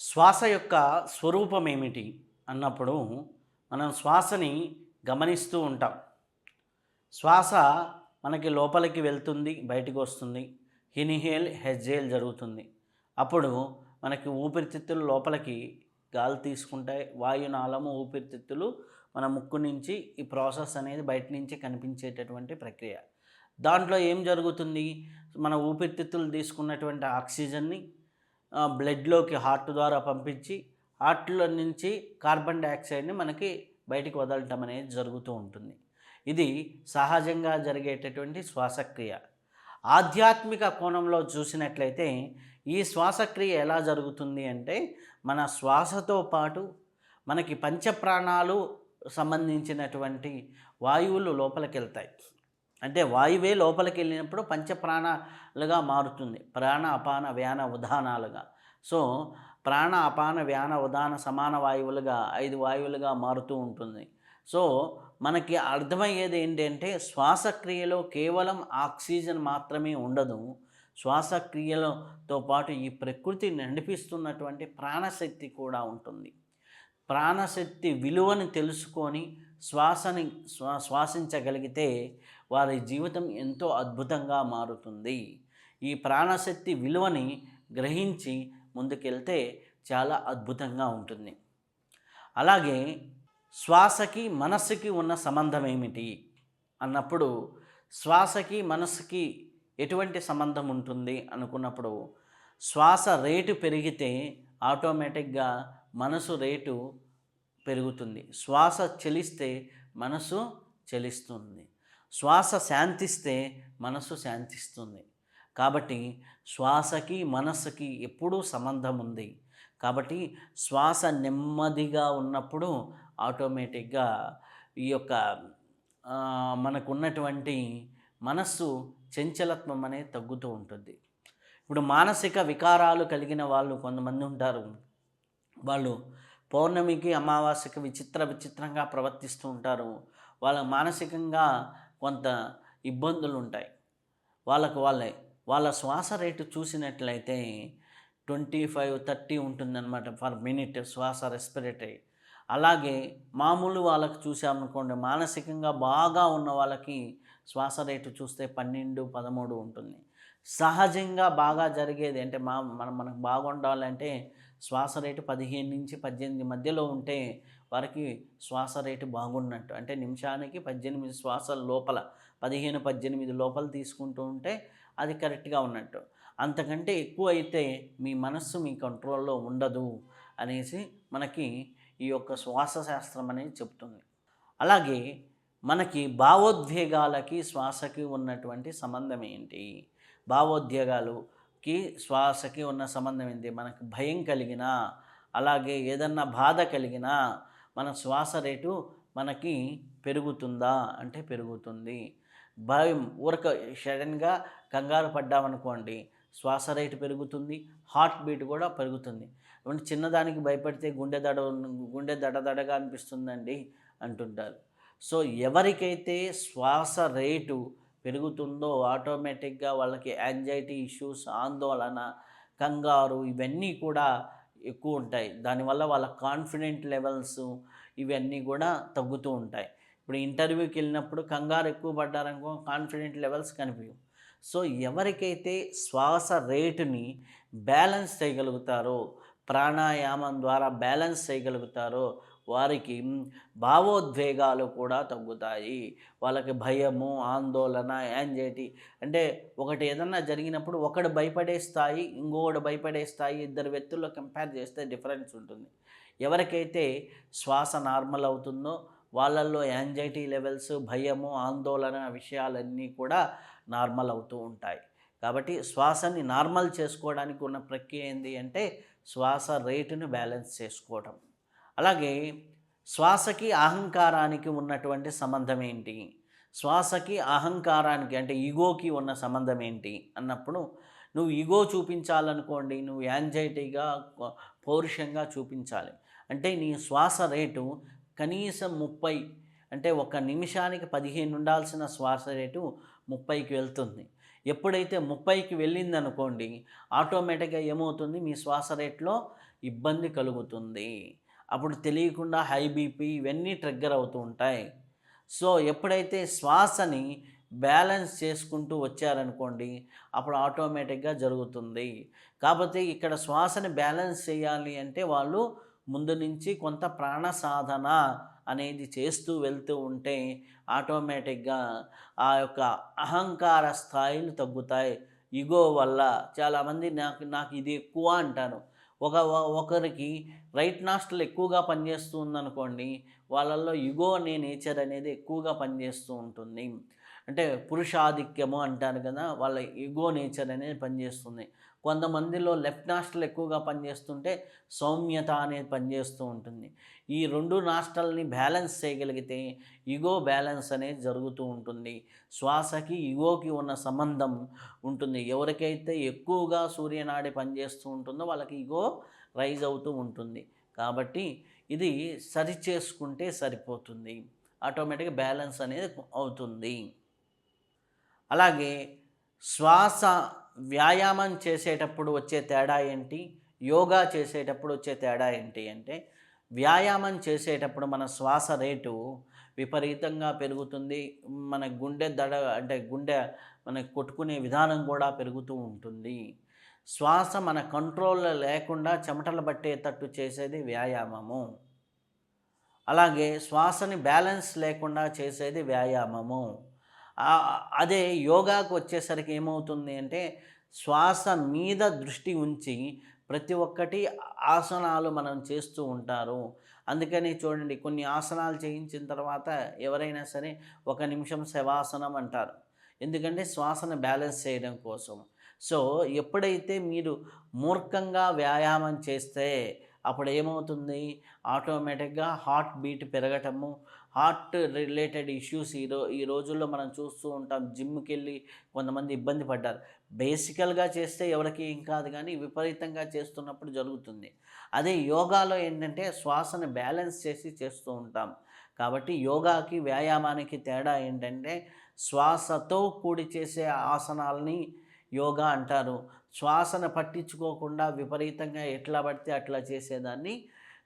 శ్వాస యొక్క స్వరూపం ఏమిటి అన్నప్పుడు మనం శ్వాసని గమనిస్తూ ఉంటాం. శ్వాస మనకి లోపలికి వెళ్తుంది బయటకు వస్తుంది. హినిహేల్ హెజ్జేల్ జరుగుతుంది. అప్పుడు మనకి ఊపిరితిత్తులు లోపలికి గాలి తీసుకుంటాయి. వాయునాళము ఊపిరితిత్తులు మన ముక్కు నుంచి ఈ ప్రాసెస్ అనేది బయట నుంచి కనిపించేటటువంటి ప్రక్రియ. దాంట్లో ఏం జరుగుతుంది? మన ఊపిరితిత్తులు తీసుకున్నటువంటి ఆక్సిజన్ని బ్లడ్లోకి హార్ట్ ద్వారా పంపించి హార్ట్లో నుంచి కార్బన్ డైఆక్సైడ్ని మనకి బయటికి వదలటం అనేది జరుగుతూ ఉంటుంది. ఇది సహజంగా జరిగేటటువంటి శ్వాసక్రియ. ఆధ్యాత్మిక కోణంలో చూసినట్లయితే ఈ శ్వాసక్రియ ఎలా జరుగుతుంది అంటే మన శ్వాసతో పాటు మనకి పంచప్రాణాలు సంబంధించినటువంటి వాయువులు లోపలికి వెళ్తాయి అంటే వాయువే లోపలికి వెళ్ళినప్పుడు పంచప్రాణాలుగా మారుతుంది. ప్రాణ అపాన వ్యాన ఉదానాలుగా సో ప్రాణ అపాన వ్యాన ఉదాన సమాన వాయువులుగా ఐదు వాయువులుగా మారుతూ ఉంటుంది. సో మనకి అర్థమయ్యేది ఏంటంటే శ్వాసక్రియలో కేవలం ఆక్సిజన్ మాత్రమే ఉండదు. శ్వాసక్రియలతో పాటు ఈ ప్రకృతి నడిపిస్తున్నటువంటి ప్రాణశక్తి కూడా ఉంటుంది. ప్రాణశక్తి విలువని తెలుసుకొని శ్వాసని శ్వా శ్వాసించగలిగితే వారి జీవితం ఎంతో అద్భుతంగా మారుతుంది. ఈ ప్రాణశక్తి విలువని గ్రహించి ముందుకెళ్తే చాలా అద్భుతంగా ఉంటుంది. అలాగే శ్వాసకి మనస్సుకి ఉన్న సంబంధం ఏమిటి? అన్నప్పుడు శ్వాసకి మనస్సుకి ఎటువంటి సంబంధం ఉంటుంది? అనుకున్నప్పుడు శ్వాస రేటు పెరిగితే ఆటోమేటిక్గా మనసు రేటు పెరుగుతుంది. శ్వాస చెలిస్తే మనసు చెలిస్తుంది. శ్వాస శాంతిస్తే మనసు శాంతిస్తుంది. కాబట్టి శ్వాసకి మనస్సుకి ఎప్పుడూ సంబంధం ఉంది. కాబట్టి శ్వాస నెమ్మదిగా ఉన్నప్పుడు ఆటోమేటిక్గా ఈ యొక్క మనకున్నటువంటి మనస్సు చంచలత్వం అనేది తగ్గుతూ ఉంటుంది. ఇప్పుడు మానసిక వికారాలు కలిగిన వాళ్ళు కొంతమంది ఉంటారు. వాళ్ళు పౌర్ణమికి అమావాస్యకి విచిత్ర విచిత్రంగా ప్రవర్తిస్తూ ఉంటారు. వాళ్ళ మానసికంగా కొంత ఇబ్బందులు ఉంటాయి వాళ్ళకు వాళ్ళే వాళ్ళ శ్వాస రేటు చూసినట్లయితే ట్వంటీ ఫైవ్ థర్టీ ఉంటుందన్నమాట ఫర్ మినిట్ శ్వాస రెస్పిరేటరీ. అలాగే మామూలు వాళ్ళకి చూసామనుకోండి మానసికంగా బాగా ఉన్న వాళ్ళకి శ్వాస రేటు చూస్తే పన్నెండు పదమూడు ఉంటుంది. సహజంగా బాగా జరిగేది అంటే మా మనం మనకు బాగుండాలంటే శ్వాస రేటు పదిహేను నుంచి పద్దెనిమిది మధ్యలో ఉంటే వారికి శ్వాస రేటు బాగున్నట్టు. అంటే నిమిషానికి పద్దెనిమిది శ్వాసల లోపల పదిహేను పద్దెనిమిది లోపల తీసుకుంటూ ఉంటే అది కరెక్ట్గా ఉన్నట్టు. అంతకంటే ఎక్కువ అయితే మీ మనస్సు మీ కంట్రోల్లో ఉండదు అనేసి మనకి ఈ యొక్క శ్వాస శాస్త్రం అనేది చెప్తుంది. అలాగే మనకి భావోద్వేగాలకి శ్వాసకి ఉన్నటువంటి సంబంధం ఏంటి? భావోద్వేగాలుకి శ్వాసకి ఉన్న సంబంధం ఏంటి మనకు భయం కలిగినా అలాగే ఏదన్నా బాధ కలిగినా మన శ్వాస రేటు మనకి పెరుగుతుందా అంటే పెరుగుతుంది. భయం ఊరక సడన్గా కంగారు పడ్డామనుకోండి శ్వాస రేటు పెరుగుతుంది హార్ట్ బీట్ కూడా పెరుగుతుంది. అంటే చిన్నదానికి భయపడితే గుండె దడ గుండె దడదడగా అనిపిస్తుందండి అంటుంటారు. సో ఎవరికైతే శ్వాస రేటు పెరుగుతుందో ఆటోమేటిక్గా వాళ్ళకి యాంగ్జైటీ ఇష్యూస్ ఆందోళన కంగారు ఇవన్నీ కూడా ఎక్కువ ఉంటాయి. దానివల్ల వాళ్ళ కాన్ఫిడెంట్ లెవెల్స్ ఇవన్నీ కూడా తగ్గుతూ ఉంటాయి. ఇప్పుడు ఇంటర్వ్యూకి వెళ్ళినప్పుడు కంగారు ఎక్కువ పడ్డారనుకో కాన్ఫిడెంట్ లెవెల్స్ కనిపించవు. సో ఎవరికైతే శ్వాస రేటుని బ్యాలెన్స్ చేయగలుగుతారో ప్రాణాయామం ద్వారా బ్యాలెన్స్ చేయగలుగుతారో వారికి భావోద్వేగాలు కూడా తగ్గుతాయి. వాళ్ళకి భయము ఆందోళన యాంజైటీ అంటే ఒకటి ఏదన్నా జరిగినప్పుడు ఒకడు భయపడే స్థాయి ఇంకొకడు భయపడే స్థాయి ఇద్దరు వ్యక్తుల్లో కంపేర్ చేస్తే డిఫరెన్స్ ఉంటుంది. ఎవరికైతే శ్వాస నార్మల్ అవుతుందో వాళ్ళల్లో యాంజైటీ లెవెల్స్ భయము ఆందోళన విషయాలన్నీ కూడా నార్మల్ అవుతూ ఉంటాయి. కాబట్టి శ్వాసని నార్మల్ చేసుకోవడానికి ఉన్న ప్రక్రియ ఏంటి అంటే శ్వాస రేటును బ్యాలెన్స్ చేసుకోవడం అలాగే శ్వాసకి అహంకారానికి ఉన్నటువంటి సంబంధం ఏంటి? శ్వాసకి అహంకారానికి అంటే ఈగోకి ఉన్న సంబంధం ఏంటి? అన్నప్పుడు నువ్వు ఈగో చూపించాలనుకోండి నువ్వు యాంజైటీగా పౌరుషంగా చూపించాలి. అంటే నీ శ్వాస రేటు కనీసం ముప్పై అంటే ఒక నిమిషానికి పదిహేను ఉండాల్సిన శ్వాస రేటు ముప్పైకి వెళ్తుంది. ఎప్పుడైతే ముప్పైకి వెళ్ళిందనుకోండి ఆటోమేటిక్గా ఏమవుతుంది? మీ శ్వాస రేట్లో ఇబ్బంది కలుగుతుంది. అప్పుడు తెలియకుండా హై బీపీ ఇవన్నీ ట్రిగ్గర్ అవుతూ ఉంటాయి. సో ఎప్పుడైతే శ్వాసని బ్యాలెన్స్ చేసుకుంటూ వచ్చారనుకోండి అప్పుడు ఆటోమేటిక్గా జరుగుతుంది. కాకపోతే ఇక్కడ శ్వాసని బ్యాలెన్స్ చేయాలి అంటే వాళ్ళు ముందు నుంచి కొంత ప్రాణ సాధన అనేది చేస్తూ వెళ్తూ ఉంటే ఆటోమేటిక్గా ఆ యొక్క అహంకార స్థాయిలు తగ్గుతాయి. ఇగో వల్ల చాలామంది నాకు నాకు ఇది ఎక్కువ అంటారు. ఒక ఒకరికి రైట్ నాస్టల్ ఎక్కువగా పనిచేస్తూ ఉందనుకోండి వాళ్ళల్లో ఇగో అనే నేచర్ అనేది ఎక్కువగా పనిచేస్తూ ఉంటుంది. అంటే పురుషాధిక్యము అంటారు కదా వాళ్ళ ఇగో నేచర్ అనేది పనిచేస్తుంది. కొంతమందిలో లెఫ్ట్ నాస్టల్ ఎక్కువగా పనిచేస్తుంటే సౌమ్యత అనేది పనిచేస్తూ ఉంటుంది. ఈ రెండు నాస్టల్ని బ్యాలెన్స్ చేయగలిగితే ఇగో బ్యాలెన్స్ అనేది జరుగుతూ ఉంటుంది. శ్వాసకి ఇగోకి ఉన్న సంబంధం ఉంటుంది. ఎవరికైతే ఎక్కువగా సూర్యనాడి పనిచేస్తూ ఉంటుందో వాళ్ళకి ఇగో రైజ్ అవుతూ ఉంటుంది. కాబట్టి ఇది సరి చేసుకుంటే సరిపోతుంది. ఆటోమేటిక్గా బ్యాలెన్స్ అనేది అవుతుంది. అలాగే శ్వాస వ్యాయామం చేసేటప్పుడు వచ్చే తేడా ఏంటి? యోగా చేసేటప్పుడు వచ్చే తేడా ఏంటి అంటే వ్యాయామం చేసేటప్పుడు మన శ్వాస రేటు విపరీతంగా పెరుగుతుంది. మన గుండె దడ అంటే గుండె మన కొట్టుకునే విధానం కూడా పెరుగుతూ ఉంటుంది. శ్వాస మన కంట్రోల్లో లేకుండా చెమటలు పట్టేటట్టు చేసేది వ్యాయామము. అలాగే శ్వాసని బ్యాలెన్స్ లేకుండా చేసేది వ్యాయామము. అదే యోగాకు వచ్చేసరికి ఏమవుతుంది అంటే శ్వాస మీద దృష్టి ఉంచి ప్రతి ఒక్కటి ఆసనాలు మనం చేస్తూ ఉంటారు. అందుకని చూడండి కొన్ని ఆసనాలు చేయించిన తర్వాత ఎవరైనా సరే ఒక నిమిషం శవాసనం అంటారు. ఎందుకంటే శ్వాసను బ్యాలెన్స్ చేయడం కోసం. సో ఎప్పుడైతే మీరు మూర్ఖంగా వ్యాయామం చేస్తే అప్పుడు ఏమవుతుంది ఆటోమేటిక్గా హార్ట్ బీట్ పెరగటము హార్ట్ రిలేటెడ్ ఇష్యూస్ ఈ రో ఈ రోజుల్లో మనం చూస్తూ ఉంటాం. జిమ్కి వెళ్ళి కొంతమంది ఇబ్బంది పడ్డారు. బేసికల్గా చేస్తే ఎవరికి ఏం కాదు కానీ విపరీతంగా చేస్తున్నప్పుడు జరుగుతుంది. అదే యోగాలో ఏంటంటే శ్వాసను బ్యాలెన్స్ చేసి చేస్తూ ఉంటాం. కాబట్టి యోగాకి వ్యాయామానికి తేడా ఏంటంటే శ్వాసతో కూడి చేసే ఆసనాలని యోగా అంటారు. శ్వాసను పట్టించుకోకుండా విపరీతంగా ఎట్లా పడితే అట్లా చేసేదాన్ని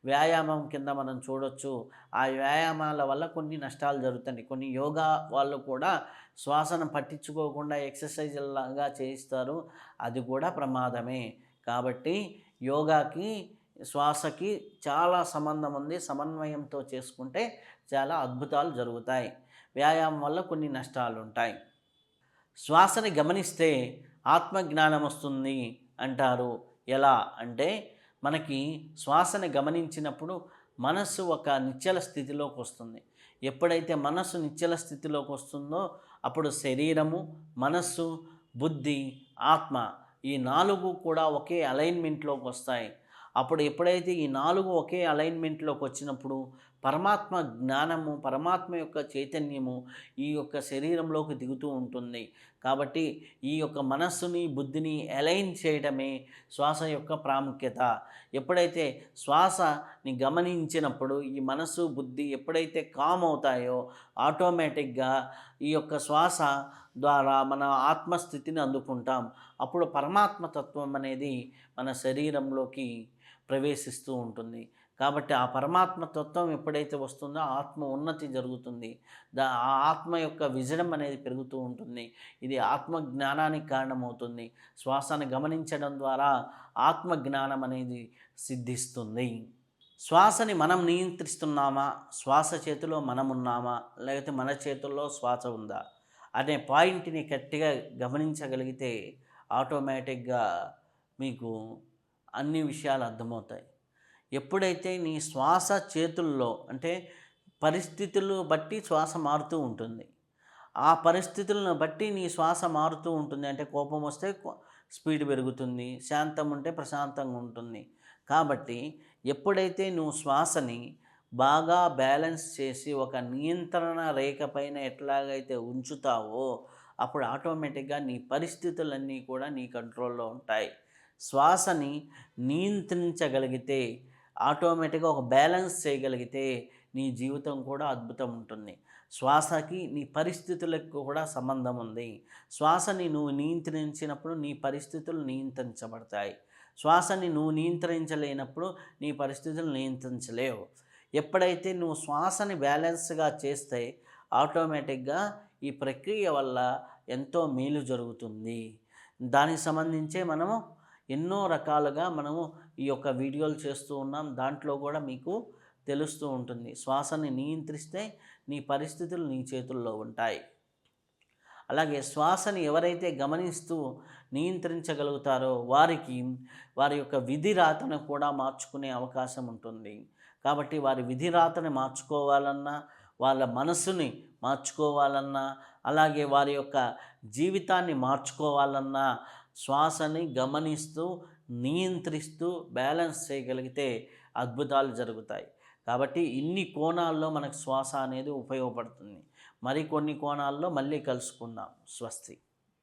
వ్యాయామం కింద మనం చూడొచ్చు. ఆ వ్యాయామాల వల్ల కొన్ని నష్టాలు జరుగుతాయి. కొన్ని యోగా వాళ్ళు కూడా శ్వాసను పట్టించుకోకుండా ఎక్సర్సైజ్ లాగా చేయిస్తారు. అది కూడా ప్రమాదమే. కాబట్టి యోగాకి శ్వాసకి చాలా సంబంధం ఉంది. సమన్వయంతో చేసుకుంటే చాలా అద్భుతాలు జరుగుతాయి. వ్యాయామం వల్ల కొన్ని నష్టాలు ఉంటాయి. శ్వాసని గమనిస్తే ఆత్మజ్ఞానం వస్తుంది అంటారు. ఎలా అంటే మనకి శ్వాసని గమనించినప్పుడు మనస్సు ఒక నిశ్చల స్థితిలోకి వస్తుంది. ఎప్పుడైతే మనస్సు నిశ్చల స్థితిలోకి వస్తుందో అప్పుడు శరీరము మనస్సు బుద్ధి ఆత్మ ఈ నాలుగు కూడా ఒకే అలైన్మెంట్లోకి వస్తాయి. అప్పుడు ఎప్పుడైతే ఈ నాలుగు ఒకే అలైన్మెంట్లోకి వచ్చినప్పుడు పరమాత్మ జ్ఞానము పరమాత్మ యొక్క చైతన్యము ఈ యొక్క శరీరంలోకి దిగుతూ ఉంటుంది. కాబట్టి ఈ యొక్క మనస్సుని బుద్ధిని అలైన్ చేయడమే శ్వాస యొక్క ప్రాముఖ్యత. ఎప్పుడైతే శ్వాసని గమనించినప్పుడు ఈ మనస్సు బుద్ధి ఎప్పుడైతే కామ్ అవుతాయో ఆటోమేటిక్గా ఈ యొక్క శ్వాస ద్వారా మన ఆత్మస్థితిని అందుకుంటాం. అప్పుడు పరమాత్మ తత్వం అనేది మన శరీరంలోకి ప్రవేశిస్తూ ఉంటుంది. కాబట్టి ఆ పరమాత్మ తత్వం ఎప్పుడైతే వస్తుందో ఆత్మ ఉన్నతి జరుగుతుంది. దా ఆ ఆత్మ యొక్క విజయం అనేది పెరుగుతూ ఉంటుంది. ఇది ఆత్మ జ్ఞానానికి కారణమవుతుంది. శ్వాసను గమనించడం ద్వారా ఆత్మ జ్ఞానం అనేది సిద్ధిస్తుంది. శ్వాసని మనం నియంత్రిస్తున్నామా? శ్వాస చేతిలో మనం ఉన్నామా లేకపోతే మన చేతుల్లో శ్వాస ఉందా? అనే పాయింట్ని గట్టిగా గమనించగలిగితే ఆటోమేటిక్గా మీకు అన్ని విషయాలు అర్థమవుతాయి. ఎప్పుడైతే నీ శ్వాస చేతుల్లో అంటే పరిస్థితులు బట్టి శ్వాస మారుతూ ఉంటుంది. ఆ పరిస్థితులను బట్టి నీ శ్వాస మారుతూ ఉంటుంది. అంటే కోపం వస్తే స్పీడ్ పెరుగుతుంది శాంతం ఉంటే ప్రశాంతంగా ఉంటుంది. కాబట్టి ఎప్పుడైతే నువ్వు శ్వాసని బాగా బ్యాలెన్స్ చేసి ఒక నియంత్రణ రేఖ పైన ఎట్లాగైతే ఉంచుతావో అప్పుడు ఆటోమేటిక్గా నీ పరిస్థితులన్నీ కూడా నీ కంట్రోల్లో ఉంటాయి. శ్వాసని నియంత్రించగలిగితే ఆటోమేటిక్గా ఒక బ్యాలెన్స్ చేయగలిగితే నీ జీవితం కూడా అద్భుతం ఉంటుంది. శ్వాసకి నీ పరిస్థితులకు కూడా సంబంధం ఉంది. శ్వాసని నువ్వు నియంత్రించినప్పుడు నీ పరిస్థితులు నియంత్రించబడతాయి. శ్వాసని నువ్వు నియంత్రించలేనప్పుడు నీ పరిస్థితులు నియంత్రించలేవు. ఎప్పుడైతే నువ్వు శ్వాసని బ్యాలెన్స్గా చేస్తే ఆటోమేటిక్గా ఈ ప్రక్రియ వల్ల ఎంతో మేలు జరుగుతుంది. దానికి సంబంధించే మనము ఎన్నో రకాలుగా మనము ఈ యొక్క వీడియోలు చేస్తూ ఉన్నాం. దాంట్లో కూడా మీకు తెలుస్తూ ఉంటుంది. శ్వాసని నియంత్రిస్తే నీ పరిస్థితులు నీ చేతుల్లో ఉంటాయి. అలాగే శ్వాసని ఎవరైతే గమనిస్తూ నియంత్రించగలుగుతారో వారికి వారి యొక్క విధి రాతను కూడా మార్చుకునే అవకాశం ఉంటుంది. కాబట్టి వారి విధి రాతని మార్చుకోవాలన్నా వాళ్ళ మనసుని మార్చుకోవాలన్నా అలాగే వారి యొక్క జీవితాన్ని మార్చుకోవాలన్నా శ్వాసని గమనిస్తూ నియంత్రిస్తూ బ్యాలెన్స్ చేయగలిగితే అద్భుతాలు జరుగుతాయి. కాబట్టి ఇన్ని కోణాల్లో మనకు శ్వాస అనేది ఉపయోగపడుతుంది. మరికొన్ని కోణాల్లో మళ్ళీ కలుసుకుందాం. స్వస్తి.